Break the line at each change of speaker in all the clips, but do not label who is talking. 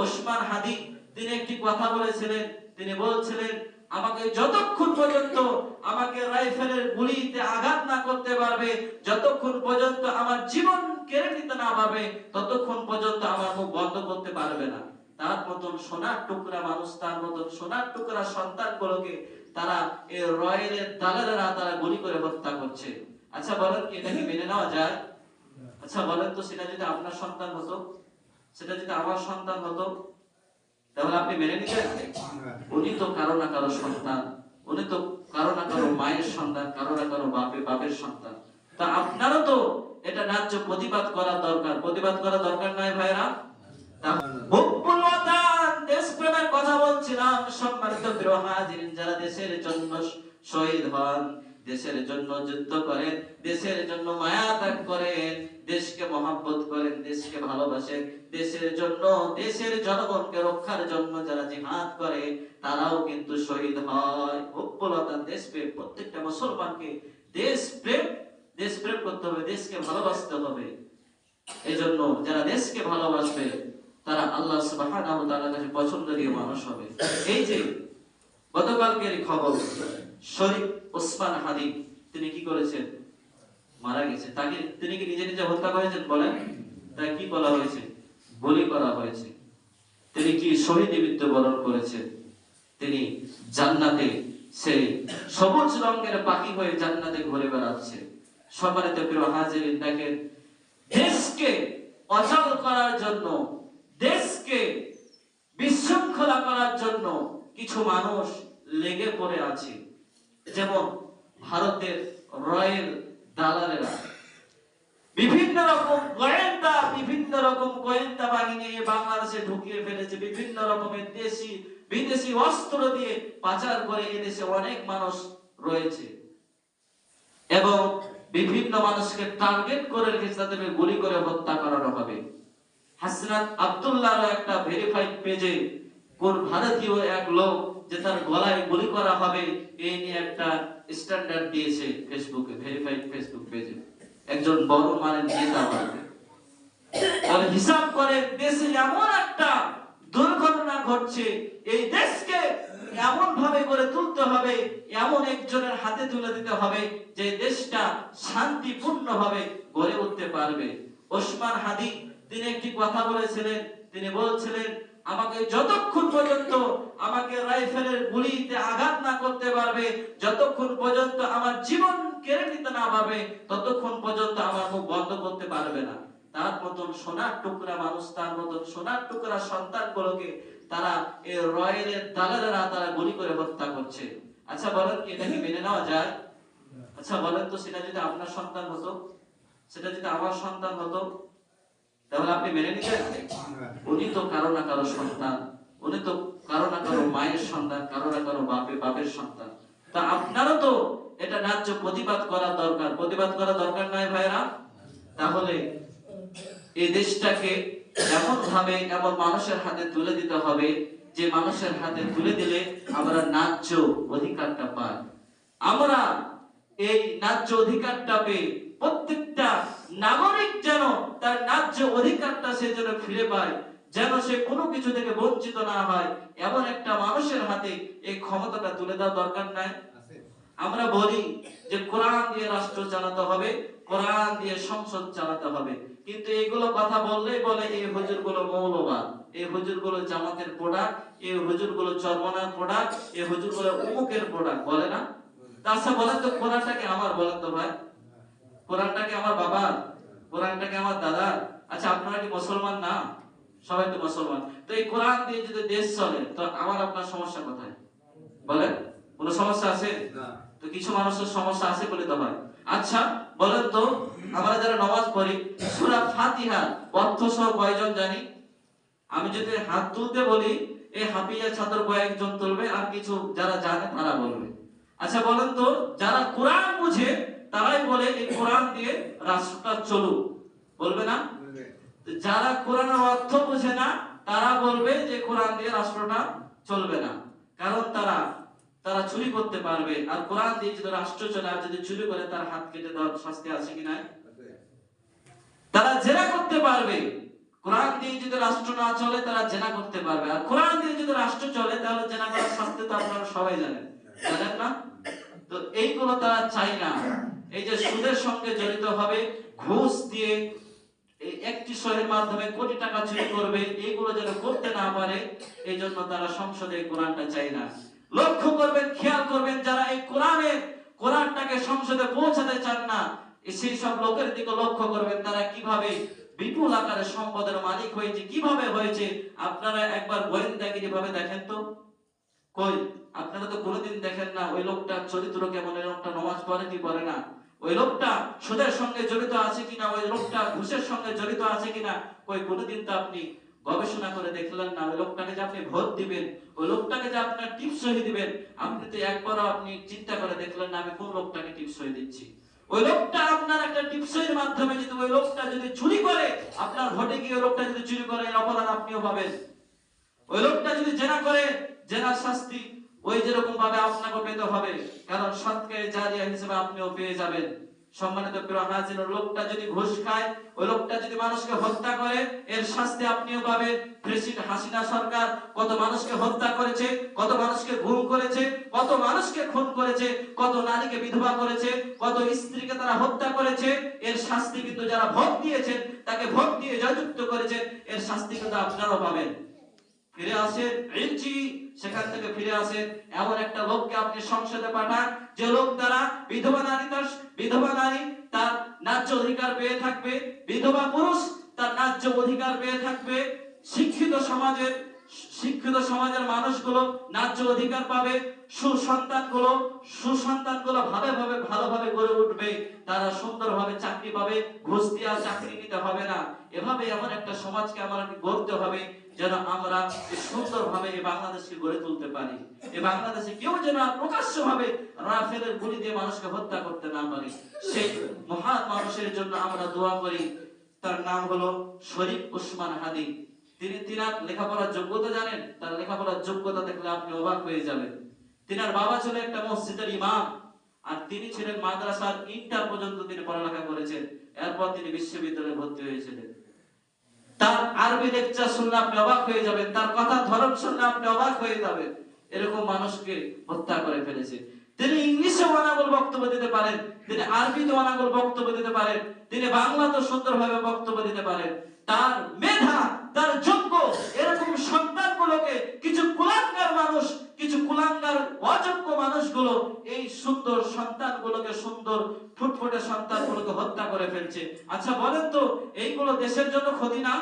ওসমান হাদি, তিনি একটি কথা বলেছিলেন। তিনি বলছিলেন, আমাকে যতক্ষণ পর্যন্ত আমাকে রাইফেলের গুলিতে আঘাত না করতে পারবে, যতক্ষণ পর্যন্ত আমার জীবন কেড়ে নিতে না পারবে, ততক্ষণ পর্যন্ত আমার মুখ বন্ধ করতে পারবে না। তার মতন সোনার টুকরা মানুষ, তার মতন সোনার টুকরা সন্তানগুলোকে তারা এই রয়েলের দালালেরা তারা গুলি করে হত্যা করছে। আচ্ছা বলেন কি, এটা কি মেনে নেওয়া যায়? আচ্ছা বলেন তো সেটা যদি আপনার সন্তান হতো। সেটা যদি আমার সন্তান হতো, তাহলে আপনি মেনে নিতেন? উনি তো কারও না কারও সন্তান, উনি তো কারও না কারও মায়ের সন্তান, কারও না কারও বাপে, বাপের সন্তান। তা আপনারও তো এটা ন্যায্য প্রতিবাদ করা দরকার। প্রতিবাদ করা দরকার নাই ভাইরা কথা বলছিলাম, সম্মানিত হাজিরিন যারা দেশের জন্য শহীদ হন। দেশের জন্য যুদ্ধ করেন, দেশের জন্য মায়া ত্যাগ করেন, দেশকে মহাব্বত করেন, দেশকে ভালোবাসেন। দেশের জন্য, দেশের জনগণকে রক্ষার জন্য যারা জিহাদ করে, তারাও কিন্তু শহীদ হয়। হুব্বুলতা দেশপ্রেম, প্রত্যেকটা মুসলমানকে দেশপ্রেম দেশপ্রেম করতে হবে, দেশকে ভালোবাসতে হবে। এই জন্য যারা দেশকে ভালোবাসবে, তারা আল্লাহ সুবহানাহু ওয়া তাআলার কাছে পছন্দনীয় মানুষ হবে। এই যে গতকালকের খবর, শরীফ ওসমান হাদি, তিনি কি করেছেন? মারা গেছে। তাকে, তিনি কি নিজে নিজে হত্যা করেছেন বলেন? তাই কি বলা হয়েছে? গুলি করা হয়েছে। তিনি কি শহীদ মৃত্যুবরণ করেছেন? তিনি জান্নাতে সেই সবুজ রঙের পাখি হয়ে জান্নাতে ঘুরে বেড়াচ্ছে। সম্মানিত প্রিয় হাজিরিন, দেখেন, দেশকে অচল করার জন্য, দেশকে বিশৃঙ্খলা করার জন্য কিছু মানুষ লেগে পড়ে আছে। যেমন ভারতের রয়েল দালালেরা। বিভিন্ন রকম গোয়েন্দা, বিভিন্ন রকম গোয়েন্দা বাহিনী এই বাংলাদেশে ঢুকিয়ে ফেলেছে। বিভিন্ন রকমের দেশি, বিদেশি অস্ত্র দিয়ে পাচার করে এদেশে অনেক মানুষ রয়েছে। এবং বিভিন্ন মানুষকে টার্গেট করে রেখেছে, তাদেরকে গুলি করে হত্যা করানো হবে। হাসনাত আব্দুল্লাহর একটা ভেরিফাইড পেজে কোন ভারতীয় এক লোক যে তার গলায় গুলি করা হবে এই নিয়ে একটা স্ট্যান্ডার্ড দিয়েছে ফেসবুকে ভেরিফাইড ফেসবুক পেজে একজন বড় মানের নেতা আর হিসাব করে দেশে এমন একটা দুর্ঘটনা ঘটছে, এই দেশকে এমন ভাবে করে তুলতে হবে, এমন একজনের হাতে তুলে দিতে হবে, যে দেশটা শান্তিপূর্ণ ভাবে গড়ে উঠতে পারবে। ওসমান হাদি, তিনি একটি কথা বলেছিলেন, তিনি বলছিলেন আমাকে যতক্ষণ পর্যন্ত আমাকে রাইফেলের গুলিতে আঘাত না করতে পারবে, যতক্ষণ পর্যন্ত আমার জীবন কেড়ে নিতে না পারবে, ততক্ষণ পর্যন্ত আমার মুখ বন্ধ করতে পারবে না। তার মতন সোনার টুকরা মানুষ, তার মতন সোনার টুকরা তারা এই রয়েলের দালালেরা তারা গুলি করে হত্যা করছে। আচ্ছা বলেন কি, এটা কি মেনে নেওয়া যায়? আচ্ছা বলেন তো, সেটা যদি আপনার সন্তান হতো, সেটা যদি আমার সন্তান হতো, তাহলে আপনি মেনে নিতেন? উনি তো কারও না কারও সন্তান উনি তো কারও না কারও মায়ের সন্তান, কারও না কারও বাপে, বাপের সন্তান। তা আপনারও তো এটা ন্যায্য প্রতিবাদ করা দরকার। প্রতিবাদ করা দরকার নয় ভাইরা তাহলে এই দেশটাকে এমন ভাবে এমন মানুষের হাতে তুলে দিতে হবে, যে মানুষের হাতে তুলে দিলে আমরা ন্যায্য অধিকারটা পাই। আমরা এই ন্যায্য অধিকারটা পেয়ে প্রত্যেকটা নাগরিক যেন তার ন্যায্য অধিকারটা সে যেন ফিরে পায়, যেন সে কোনো কিছু থেকে বঞ্চিত না হয়, এমন একটা মানুষের হাতে এই ক্ষমতাটা তুলে দেওয়া দরকার নাই। আমরা বলি যে কোরআন দিয়ে রাষ্ট্র চালাতে হবে, কোরআন দিয়ে সংসদ চালাতে হবে। কিন্তু এইগুলো কথা বললেই বলে এই হুজুরগুলো মৌলবাদ এই হুজুরগুলো জামাতের প্রোডাক্ট এই হুজুরগুলো চর্মনার প্রোডাক্ট এই হুজুরগুলো উমুকের প্রোডাক্ট। বলে না? তাছাড়া বলেন তো কোরআনটাকে আমার বলেন তো ভাই। কোরআনটাকে আমার বাবার কোরআনটাকে আমার দাদার আচ্ছা আপনারা কি মুসলমান না? সবাই তো মুসলমান। তো এই কোরআন দিয়ে যদি দেশ চলে তো আমার আপনার সমস্যা কোথায়? বলেন কোনো সমস্যা আছে? তো কিছু মানুষের সমস্যা আছে বলে তো হয়। আচ্ছা বলেন তো আমরা যারা নামাজ পড়ি সূরা ফাতিহা অর্থ সহ কয়জন জানি? আমি যদি হাত তুলতে বলি এই হাফিয়া ছাত্র কয়েকজন তুলবে আর কিছু যারা জানে তারা বলবে। আচ্ছা বলেন তো যারা কোরআন বুঝে তারাই বলে এই কোরআন দিয়ে রাষ্ট্রটা চলুক। বলবে না? যারা কোরআনের অর্থ বোঝে না তারা বলবে যে কোরআন দিয়ে রাষ্ট্রটা চলবে না। কারণ তারা তারা চুরি করতে পারবে। আর কোরআন দিয়ে যদি রাষ্ট্র চলে আর যদি চুরি করে তার হাত কেটে দেওয়ার শাস্তি আছে কি নাই? তারা জেরা করতে পারবে। কোরআন দিয়ে যদি রাষ্ট্র না চলে তারা জেনা করতে পারবে। আর কোরআন দিয়ে যদি রাষ্ট্র চলে তাহলে জেনা করার শাস্তি তো আপনারা সবাই জানেন। জানেন না? তো এইগুলো তারা চাই না। এই যে সুদের সঙ্গে জড়িত হবে ঘুষ দিয়ে একটি সহের মাধ্যমে কোটি টাকা চুরি করবে এইগুলো যেন করতে না পারে এই জন্য তারা সংসদে কোরআনটা চাই না। লক্ষ্য করবেন, খেয়াল করবেন, যারা এই কোরআনের, কোরআনটাকে সংসদে পৌঁছাতে চান না সেই সব লোকের দিকে লক্ষ্য করবেন, তারা কীভাবে বিপুল আকারে সম্পদের মালিক হয়েছে, কীভাবে হয়েছে, আপনারা একবার গোয়েন্দাগিরি ভাবে দেখেন তো? কই? আপনারা তো কোনোদিন দেখেন না, ওই লোকটার চরিত্র কেমন, ওই লোকটা নমাজ পড়ে কি পড়ে না? ওই লোকটা সুদের সঙ্গে জড়িত আছে কিনা, ওই লোকটা ঘুষের সঙ্গে জড়িত আছে কিনা ওই কোনোদিন তো আপনি গবেষণা করে দেখলেন না? ওই লোকটাকে যে আপনি ভোট দিবেন, ওই লোকটাকে যে আপনার টিপস সহি দিবেন, আপনি তো একবারও আপনি চিন্তা করে দেখলেন না, আমি কোন লোকটাকে টিপস সহি দিচ্ছি? ওই লোকটা আপনার একটা টিপসের মাধ্যমে যদি, ওই লোকটা যদি চুরি করে, আপনার ভোটে গিয়ে ওই লোকটা যদি চুরি করে অপরাধ আপনিও পাবেন। ওই লোকটা যদি জেনা করে, জেনার শাস্তি ওই যেরকম ভাবে আপনাকে পেতে হবে, কারণ সৎকারে জারিয়া হিসেবে আপনিও পেয়ে যাবেন। সম্মানিত প্রিয় লোকটা যদি ঘুষ খায়, ওই লোকটা যদি মানুষকে হত্যা করে, এর শাস্তি আপনিও পাবেন। প্রেসিডেন্ট হাসিনা সরকার কত মানুষকে হত্যা করেছে, কত মানুষকে গুম করেছে, কত মানুষকে খুন করেছে, কত নারীকে বিধবা করেছে, কত স্ত্রীকে তারা হত্যা করেছে, এর শাস্তি কিন্তু যারা ভোট দিয়েছেন, তাকে ভোট দিয়ে জয়যুক্ত করেছেন, এর শাস্তি কিন্তু আপনারাও পাবেন। ফিরে আসেন সেখান থেকে ফিরে আসেন এমন একটা লোককে আপনি সংসদে পাঠান, যে লোক দ্বারা বিধবা নারী তার বিধবা নারী তার ন্যায্য অধিকার পেয়ে থাকবে, বিধবা পুরুষ তার ন্যায্য অধিকার পেয়ে থাকবে। শিক্ষিত সমাজের শিক্ষিত সমাজের মানুষগুলো ন্যায্য অধিকার পাবে, সুসন্তানগুলো সুসন্তানগুলো ভাবে ভাবে ভালোভাবে গড়ে উঠবে, তারা সুন্দরভাবে চাকরি পাবে ঘুষ দিয়ে চাকরি নিতে হবে না। এভাবে এমন একটা সমাজকে আমাদেরকে গড়তে হবে যেন আমরা সুন্দরভাবে এই বাংলাদেশকে গড়ে তুলতে পারি। এই বাংলাদেশে কেউ যেন প্রকাশ্যভাবে রাফেলের গুলি দিয়ে মানুষকে হত্যা করতে না পারে। সেই মহান মানুষের জন্য আমরা দোয়া করি। তার নাম হলো শরীফ উসমান হাদি। তিনি তিনার লেখাপড়ার যোগ্যতা জানেন, তার লেখাপড়ার যোগ্যতা দেখলে আপনি অবাক হয়ে যাবেন। তিনার বাবা ছিল একটা মসজিদের ইমাম, আর তিনি ছিলেন মাদ্রাসার ইন্টার পর্যন্ত তিনি পড়ালেখা করেছেন। এরপর তিনি বিশ্ববিদ্যালয়ে ভর্তি হয়েছিলেন। তার আরবি লেকচার শুনলে আপনি অবাক হয়ে যাবেন, তার কথা ধরন শুনলে আপনি অবাক হয়ে যাবেন। এরকম মানুষকে হত্যা করে ফেলেছে। তিনি ইংলিশে অনাগল বক্তব্য দিতে পারেন, তিনি আরবিতে অনাগল বক্তব্য দিতে পারেন, তিনি বাংলাতে সুন্দরভাবে বক্তব্য দিতে পারেন। তার মেধা তার যোগ্য এরকম সন্তানগুলোকে কিছু কুলাঙ্গার মানুষ, কিছু কুলাঙ্গার অযোগ্য মানুষগুলো এই সুন্দর সন্তানগুলোকে, সুন্দর ফুটফুটে সন্তানগুলোকে হত্যা করে ফেলছে। আচ্ছা বলেন তো, এইগুলো দেশের জন্য ক্ষতি না?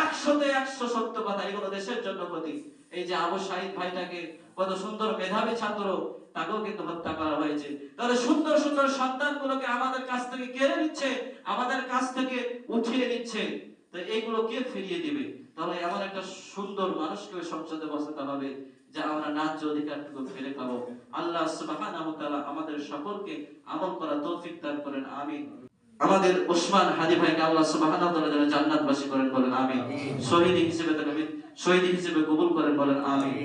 একশোতে একশো সত্য কথা এগুলো দেশের জন্য ক্ষতি। এই যে আবু সাহিদ ভাইটাকে কত সুন্দর মেধাবী ছাত্র, তাকেও কিন্তু হত্যা করা হয়েছে। তাহলে সুন্দর সুন্দর সন্তানগুলোকে আমাদের কাছ থেকে কেড়ে নিচ্ছে, আমাদের কাছ থেকে উঠিয়ে নিচ্ছে। তো এইগুলো কে ফিরিয়ে দিবে। তাহলে এমন একটা সুন্দর মানুষকে সংসদে বসাতে হবে যা আমরা ন্যায্য অধিকারটুকু ফিরে পাবো। আল্লাহ সুবহানাহু আমাদের সকলকে আমল করা তৌফিক দান করেন। আমিন। আমাদের ওসমান হাদি ভাইকে আল্লাহ সুবহানাহু ওয়া জান্নাত বাসী করেন বলেন। আমি শহীদ হিসেবে তাকে শহীদ হিসেবে কবুল করেন বলেন। আমিন।